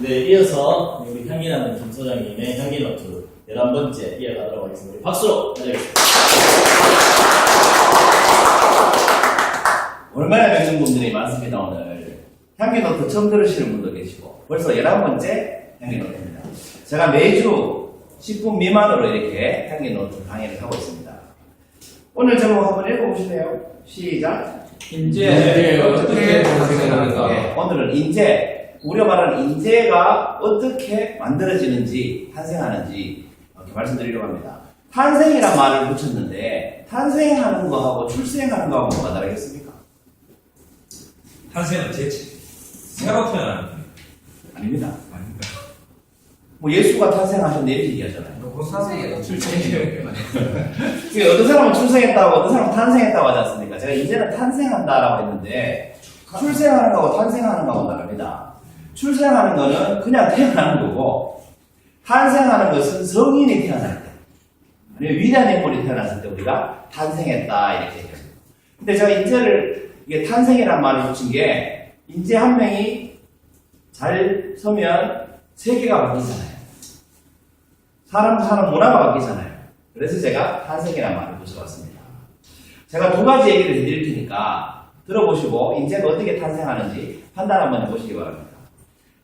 네, 이어서 우리 향기나는 김 소장님의 향기 노트 11번째 이어가도록 하겠습니다. 우리 박수로 맞아겠습니다. 얼마나 뵙는 분들이 많습니다, 오늘. 향기 노트 처음 들으시는 분도 계시고, 벌써 11번째 향기 노트입니다. 제가 매주 10분 미만으로 이렇게 향기 노트 강의를 하고 있습니다. 오늘 제목 한번 읽어보실래요? 시작. 인제 어떻게 탄생하는가? 네, 오늘은 인재, 우리가 말하는 인재가 어떻게 만들어지는지, 탄생하는지, 이렇게 말씀드리려고 합니다. 탄생이란 말을 붙였는데, 탄생하는 거하고 출생하는 거하고 뭐가 다르겠습니까? 탄생은 재치. 새로 태어나는 거예요. 아닙니다. 아닌가? 뭐 예수가 탄생하셨네 이렇게 얘기하잖아요. 그 사생이에요. 출생이에요. 그 어떤 사람은 출생했다고 어떤 사람은 탄생했다고 하지 않습니까? 제가 이제는 탄생한다라고 했는데 출생하는 거하고 탄생하는 거하고 다릅니다. 출생하는 거는 그냥 태어나는 거고 탄생하는 것은 성인이 태어날 때 위대한 인물이 태어났을 때 우리가 탄생했다 이렇게 얘기합니다. 근데 제가 인재를 이게 탄생이라는 말을 붙인 게 인재 한 명이 잘 서면 세계가 바뀌잖아요. 사람 사는 문화가 바뀌잖아요. 그래서 제가 탄생이라는 말을 붙여봤습니다. 제가 두 가지 얘기를 해드릴 테니까 들어보시고 인재가 어떻게 탄생하는지 판단 한번 해보시기 바랍니다.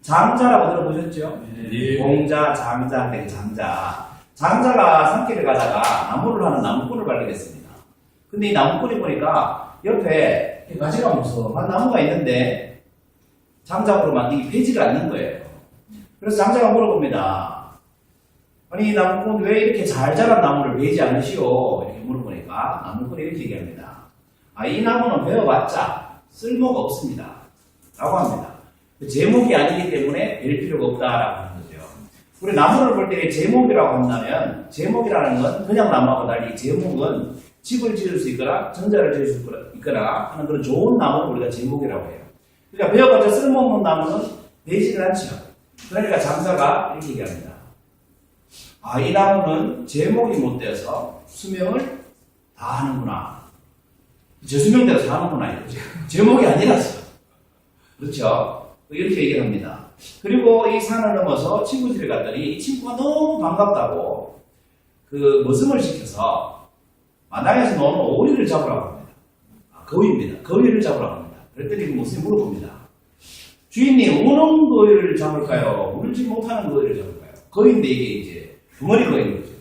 장자라고 들어보셨죠? 예. 공자, 장자, 되게 장자. 장자가 산길을 가다가 나무를 하는 나무꾼을 발견했습니다. 근데 이 나무꾼이 보니까 옆에 이 가지가 무서한 나무가 있는데 장작으로 만든 게 베지가 않는 거예요. 그래서 장자가 물어봅니다. 아니, 이 나무꾼 왜 이렇게 잘 자란 나무를 베지 않으시오? 이렇게 물어보니까 나무꾼이 이렇게 얘기합니다. 아, 이 나무는 베어봤자 쓸모가 없습니다. 라고 합니다. 제목이 아니기 때문에 벨 필요가 없다라고 하는 거죠. 우리 나무를 볼 때 제목이라고 한다면 제목이라는 건 그냥 나무하고 달리 제목은 집을 지을 수 있거나 전자를 지을 수 있거나 하는 그런 좋은 나무를 우리가 제목이라고 해요. 그러니까 베어봤자 쓸모없는 나무는 베지를 않죠. 그러니까 장사가 이렇게 얘기합니다. 아, 이 나무는 제목이 못 되어서 수명을 다 하는구나. 제 수명대로 사는구나. 이거죠. 제목이 아니라서. 그렇죠? 이렇게 얘기를 합니다. 그리고 이 산을 넘어서 친구 집에 갔더니 이 친구가 너무 반갑다고 그 머슴을 시켜서 마당에서 노는 오리를 잡으라고 합니다. 아, 거위입니다. 거위를 잡으라고 합니다. 그랬더니 그 머슴이 물어봅니다. 주인님, 우는 거위를 잡을까요? 울지 못하는 거위를 잡을까요? 거위인데 이게 이제 덩어리 거위인 거죠.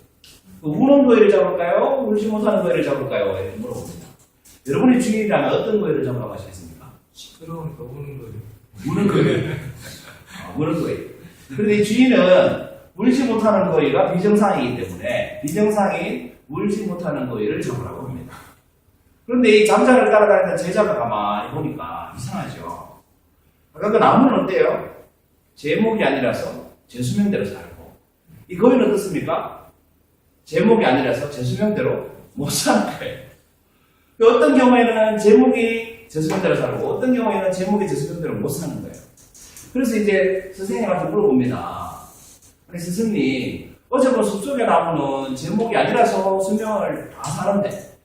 그 우는 거위를 잡을까요? 울지 못하는 거위를 잡을까요? 이렇게 물어봅니다. 여러분이 주인이라면 어떤 거위를 잡으라고 하시겠습니까? 시끄러우니까 우는 거예요. 우는 거예요. 아, 우는 거예요. 그런데 이 주인은 울지 못하는 거위가 비정상이기 때문에 비정상인 울지 못하는 거위를 잡으라고 합니다. 그런데 이 잠자를 따라다니는 제자가 가만히 보니까 이상하죠. 아까 그 나무는 어때요? 제목이 아니라서 제 수명대로 살고 이 거위는 어떻습니까? 제목이 아니라서 제 수명대로 못 사는 거예요. 그 어떤 경우에는 제목이 제 수명대로 살고 어떤 경우에는 제목이 제 수명대로 못 사는 거예요. 그래서 이제 선생님한테 물어봅니다. 아니 스승님 어제 본 숲속의 나무는 제목이 아니라서 수명을 다 사는데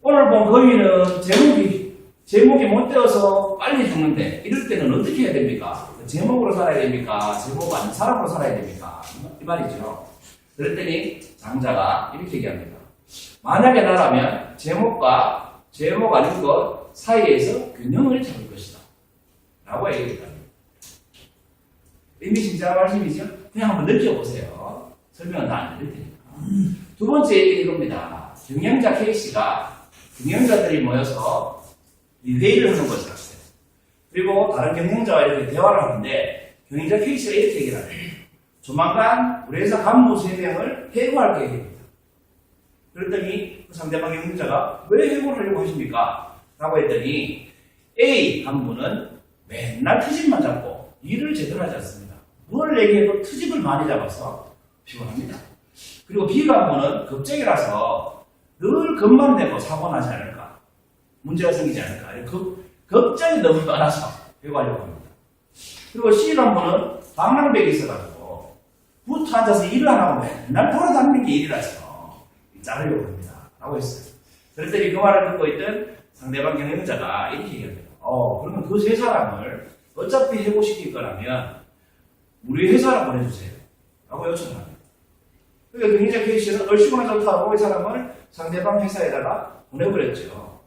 오늘 본 거위는 제목이 제목이 못 되어서 빨리 죽는데 이럴 때는 어떻게 해야 됩니까? 제목으로 살아야 됩니까? 제목 아닌 사람으로 살아야 됩니까? 이 말이죠. 그랬더니 장자가 이렇게 얘기합니다. 만약에 나라면 제목과 제목 아닌 것 사이에서 균형을 잡을 것이다. 라고 얘기했다. 의미심장한 말씀이죠? 그냥 한번 느껴보세요. 설명은 다안 드릴 테니까. 두 번째 얘기는 이겁니다. 경영자 K씨가 경영자들이 모여서 이 회의를 하는 거죠. 그리고 다른 경영자와 이렇게 대화를 하는데 경영자 K씨가 이렇게 얘기를 하네요. 조만간 우리 회사 간부 3명을 해고할 계획입니다. 그랬더니 그 상대방 경영자가 왜 해고를 하려고 하십니까? 라고 했더니 A 간부는 맨날 트집만 잡고 일을 제대로 하지 않습니다. 뭘 얘기해도 트집을 많이 잡아서 피곤합니다. 그리고 B 간부는 겁쟁이라서 늘 겁만 내고 사고 나지 않을까. 문제가 생기지 않을까. 그, 걱정이 너무 많아서 해고하려고 합니다. 그리고 C 간부는 방랑백이 있어가지고 붙어 앉아서 일을 안 하고 맨날 돌아다니는 게 일이라서 자르려고 합니다. 라고 했어요. 그랬더니 그 말을 듣고 있던 상대방 경영자가 이렇게 얘기합니다. 어, 그러면 그 세 사람을 어차피 해고시킬 거라면 우리 회사로 보내주세요. 라고 요청을 합니다. 그러니까 굉장히 케이스는 얼씨구나 좋다고 이 사람을 상대방 회사에다가 보내버렸죠.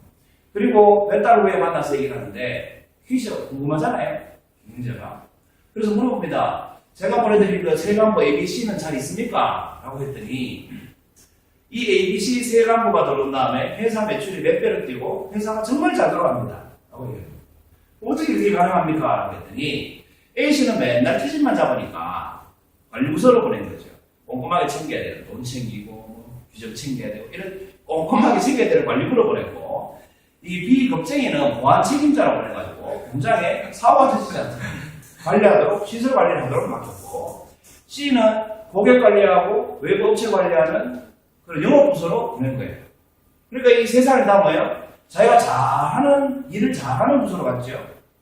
그리고 몇 달 후에 만나서 얘기를 하는데 케이스가 궁금하잖아요. 문제가. 그래서 물어봅니다. 제가 보내드린 그 세간부 ABC는 잘 있습니까? 라고 했더니 이 ABC 세 간부가 들어온 다음에 회사 매출이 몇 배로 뛰고 회사가 정말 잘 돌아갑니다. 어떻게 그게 가능합니까? 했더니 A씨는 맨날 퇴진만 잡으니까 관리부서로 보낸 거죠. 꼼꼼하게 챙겨야 돼요. 돈 챙기고 규정 챙겨야 되고 이런 꼼꼼하게 챙겨야 되는 관리부로 보냈고 이 B 겁쟁이는 보안 책임자로 보내가지고 공장에 사원 퇴진자한테 관리하도록 시설 관리를 하도록 맡겼고 C는 고객 관리하고 외부 업체 관리하는 그런 영업 부서로 보낸 거예요. 그러니까 이세 사람이 다 뭐예요? 자기가 잘하는 일을 잘하는 부서로 갔죠.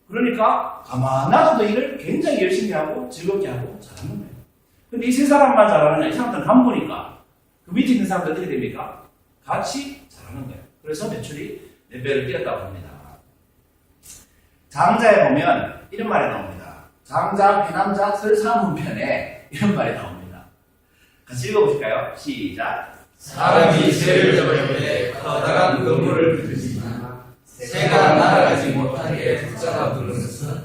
그러니까 가만 놔둬도 일을 굉장히 열심히 하고 즐겁게 하고 잘하는 거예요. 근데 이 세 사람만 잘하느냐? 이 사람들은 간 보니까 그 밑에 있는 사람들 어떻게 됩니까? 같이 잘하는 거예요. 그래서 매출이 몇 배를 뛰었다고 합니다. 장자에 보면 이런 말이 나옵니다. 장자, 배남자, 설사문편에 이런 말이 나옵니다. 같이 읽어보실까요? 시작. 사람이 새를 잡으려면 커다란 그물을 들지만 새가 날아가지 못하게 붙잡아 두는 것은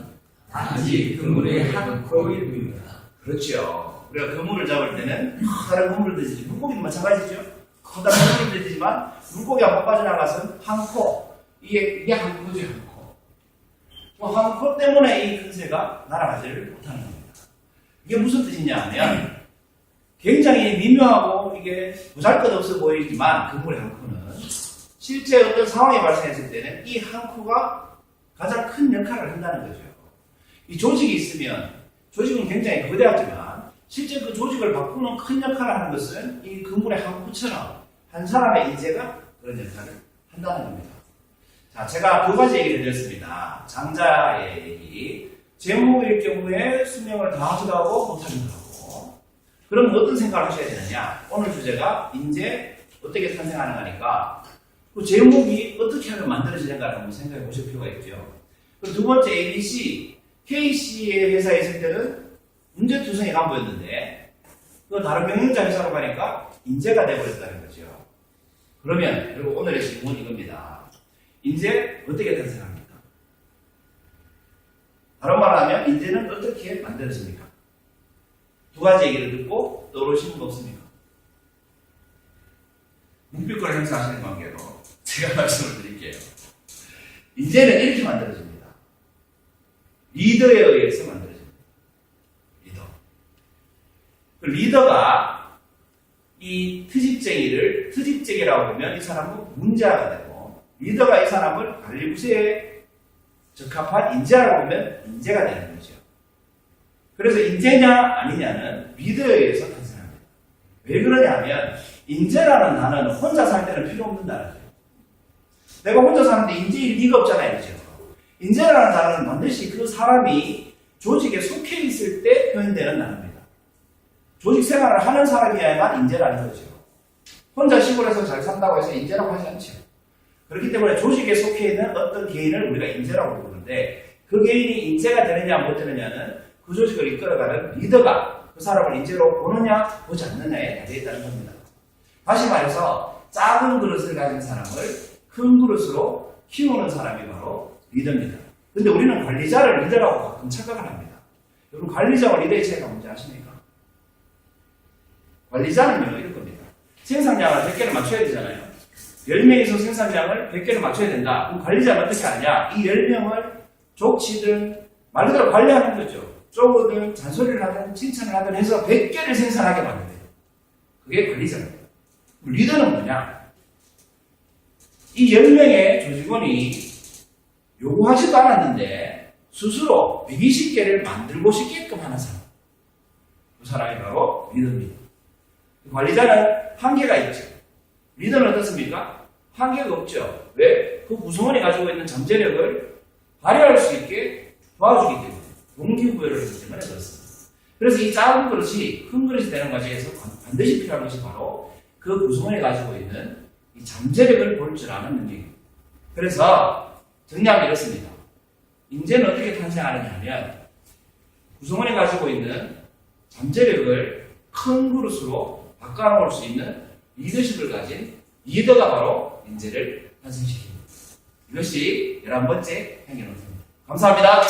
단지 그물의 한 콜일 뿐입니다. 그렇죠. 우리가 그물을 잡을 때는 커다란 그물을 들지 물고기도 마찬가지죠. 커다란 그물을 들지만 물고기 한번 빠져나가서 한 코. 이게, 이게 한 코죠, 한 코. 한코 때문에 이 큰 새가 날아가지를 못하는 겁니다. 이게 무슨 뜻이냐 하면 굉장히 미묘하고 이게 보잘것 없어 보이지만 그물의 한 코는 실제 어떤 상황이 발생했을 때는 이 한 코가 가장 큰 역할을 한다는 거죠. 이 조직이 있으면 조직은 굉장히 거대하지만 실제 그 조직을 바꾸는 큰 역할을 하는 것은 이 그물의 한 코처럼 한 사람의 인재가 그런 역할을 한다는 겁니다. 자, 제가 두 가지 얘기를 드렸습니다. 장자의 얘기. 제목일 경우에 수명을 다하기도 하고 하고. 그럼 어떤 생각을 하셔야 되느냐? 오늘 주제가 인재 어떻게 탄생하는가니까 그 제목이 어떻게 하면 만들어지는가를 한번 생각해 보실 필요가 있죠. 그리고 두 번째 ABC, KC의 회사에 있을 때는 문제투성이 간부였는데 그 다른 경영자 회사로 가니까 인재가 돼버렸다는 거죠. 그러면 그리고 오늘의 질문 이겁니다. 인재 어떻게 탄생합니까? 다른 말로 하면 인재는 어떻게 만들어집니까? 두 가지 얘기를 듣고 거 없습니까? 묵비권 행사하시는 관계로 제가 말씀을 드릴게요. 인재는 이렇게 만들어집니다. 리더에 의해서 만들어집니다. 리더. 그 리더가 이 트집쟁이를 트집쟁이라고 보면 이 사람은 문제아가 되고 리더가 이 사람을 관리부서에 적합한 인재라고 보면 인재가 되는 거죠. 그래서 인재냐 아니냐는 리더에 의해서 탄생합니다. 왜 그러냐면 인재라는 단어는 혼자 살 때는 필요 없는 단어죠. 내가 혼자 사는데 인재일 리가 없잖아요. 그죠? 인재라는 단어는 반드시 그 사람이 조직에 속해 있을 때 표현되는 단어입니다. 조직 생활을 하는 사람이야만 인재라는 거죠. 혼자 시골에서 잘 산다고 해서 인재라고 하지 않죠. 그렇기 때문에 조직에 속해 있는 어떤 개인을 우리가 인재라고 부르는데 그 개인이 인재가 되느냐 못 되느냐는 그 조직을 이끌어가는 리더가 그 사람을 인재로 보느냐 보지 않느냐에 달려 있다는 겁니다. 다시 말해서 작은 그릇을 가진 사람을 큰 그릇으로 키우는 사람이 바로 리더입니다. 근데 우리는 관리자를 리더라고 가끔 착각을 합니다. 여러분 관리자와 리더의 차이가 뭔지 아십니까? 관리자는요 이럴 겁니다. 생산량을 100개를 맞춰야 되잖아요. 10명이서 생산량을 100개를 맞춰야 된다. 그럼 관리자는 어떻게 하느냐? 이 10명을 족치든 말 그대로 관리하는 거죠. 쪼거든 잔소리를 하든 칭찬을 하든 해서 100개를 생산하게 만드는 그게 관리자입니다. 리더는 뭐냐? 이 10명의 조직원이 요구하지도 않았는데 스스로 120개를 만들고 싶게끔 하는 사람. 그 사람이 바로 리더입니다. 관리자는 한계가 있죠. 리더는 어떻습니까? 한계가 없죠. 왜? 그 구성원이 가지고 있는 잠재력을 발휘할 수 있게 도와주기 때문에 동기부여를 하기 때문에 그렇습니다. 그래서 이 작은 그릇이 큰 그릇이 되는 과정에서 반드시 필요한 것이 바로 그 구성원이 가지고 있는 이 잠재력을 볼 줄 아는 능력입니다. 그래서 정리하면 이렇습니다. 인재는 어떻게 탄생하느냐 하면 구성원이 가지고 있는 잠재력을 큰 그릇으로 바꿔놓을 수 있는 리더십을 가진 리더가 바로 인재를 탄생시킵니다. 이것이 11번째 행위노트입니다. 감사합니다.